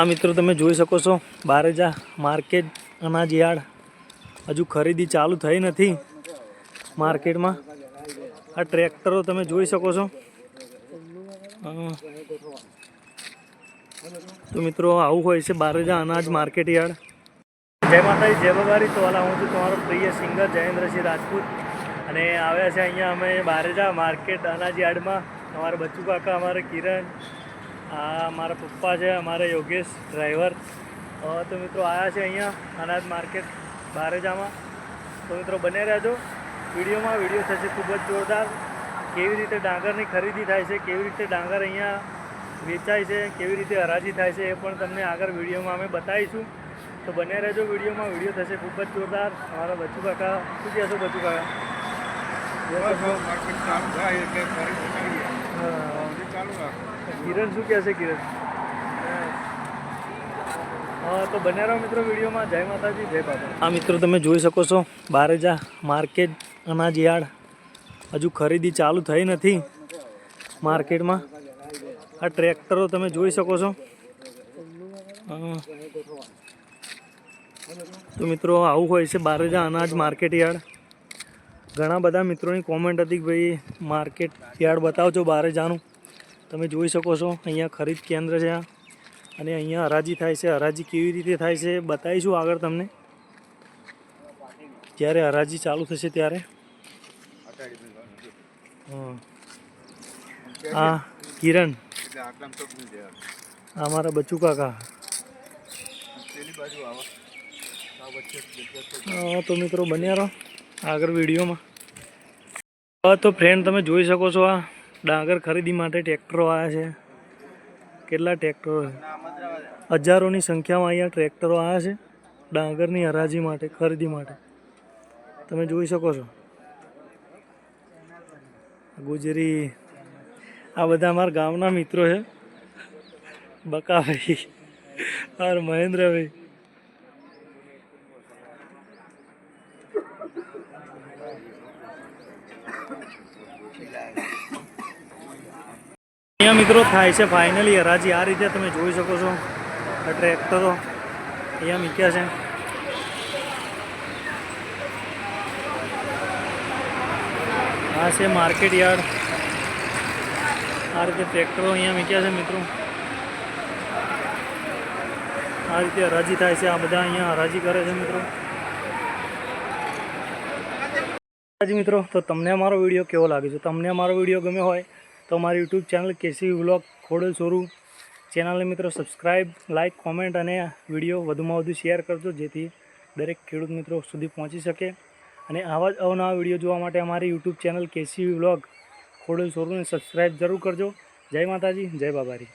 આ મિત્રો તમે જોઈ શકો છો, બારેજા માર્કેટ અનાજ યાર્ડ હજુ ખરીદી ચાલુ થઈ નથી માર્કેટમાં. આ ટ્રેક્ટરો તમે જોઈ શકો છો. તો મિત્રો આવું હોય છે બારેજા અનાજ માર્કેટ યાર્ડ. જય માતાજી, જય બગારી તો હાલા હું છું તમારો પ્રિય સિંગર જયેન્દ્રસિંહ રાજપૂત. અને આવ્યા છે અહીંયા અમે બારેજા માર્કેટ અનાજ યાર્ડમાં. અમારા બચ્ચુ કાકા, અમારે કિરણ આ મારા પપ્પા છે અમારે યોગેશ ડ્રાઈવર. તો મિત્રો આવ્યા છે અહીંયા અનાજ માર્કેટ બારેજામાં. તો મિત્રો બને રહેજો. વિડીયોમાં વીડિયો થશે ખૂબ જ જોરદાર. કેવી રીતે ડાંગરની ખરીદી થાય છે કેવી રીતે ડાંગર અહીંયા વેચાય છે કેવી રીતે હરાજી થાય છે એ પણ તમને આગળ વિડીયોમાં અમે બતાવીશું. તો બને રહેજો વિડીયોમાં. વીડિયો થશે ખૂબ જ જોરદાર. અમારા બચુ કાકા શું કહેશો બચુ કાકા? હા. કિરણ શું કહેશે કિરણ? હા તો બને રહો મિત્રો વિડીયોમાં. જય માતાજી જય બાબા. આ મિત્રો તમે જોઈ શકો છો બારેજા માર્કેટ અનાજ યાર્ડ હજુ ખરીદી ચાલુ થઈ નથી માર્કેટમાં. આ ટ્રેક્ટરો તમે જોઈ શકો છો. તો મિત્રો આવું હોય છે બારેજા અનાજ માર્કેટ યાર્ડ ઘણા બધા મિત્રોની કોમેન્ટ હતી કે ભાઈ માર્કેટ યાર્ડ બતાવજો બારેજાનું તમે જોઈ શકો છો અહીંયા ખરીદ કેન્દ્ર છે અને અહીંયા હરાજી થાય છે. હરાજી કેવી રીતે થાય છે બતાવીશું આગળ તમને. જ્યારે હરાજી ચાલુ થશે ત્યારે. હં. કિરણ. આ મારા બચ્ચુ કાકા. હા, તો મિત્રો બન્યા રહો આગળ વિડીયોમાં. હા તો ફ્રેન્ડ તમે જોઈ શકો છો આ. ડાંગર ખરીદી માટે ટ્રેક્ટરો આવ્યા છે. કેટલા ટ્રેક્ટરો હજારોની સંખ્યામાં અહીંયા ટ્રેક્ટરો આવ્યા છે ડાંગરની હરાજી માટે, ખરીદી માટે. તમે જોઈ શકો છો. ગુજરી, આ બધા અમારા ગામના મિત્રો છે. બકાભાઈ આર મહેન્દ્રભાઈ. અહીંયા મિત્રો થાય છે ફાઇનલી હરાજી આ રીતે તમે જોઈ શકો છો. ટ્રેક્ટરો અહીંયા મૂક્યા છે. આ છે માર્કેટ યાર્ડ. આ રીતે ટ્રેક્ટરો અહીંયા મૂક્યા છે મિત્રો. આ રીતે હરાજી થાય છે. આ બધા અહીંયા હરાજી કરે છે મિત્રો. મિત્રો, તો તમને અમારો વીડિયો કેવો લાગે? છે તમને અમારો વીડિયો ગમ્યો હોય તો મારી YouTube channel KC vlog Khodal સોરું ચેનલને મિત્રો સબસ્ક્રાઈબ લાઇક કોમેન્ટ અને વીડિયો વધુમાં વધુ શેર કરજો, જેથી દરેક ખેડૂત મિત્રો સુધી પહોંચી શકે. અને આવા જ અવનવા વીડિયો જોવા માટે અમારી YouTube channel KC vlog Khodal સોરુંને subscribe જરૂર કરજો. જય માતાજી, જય બાબારી.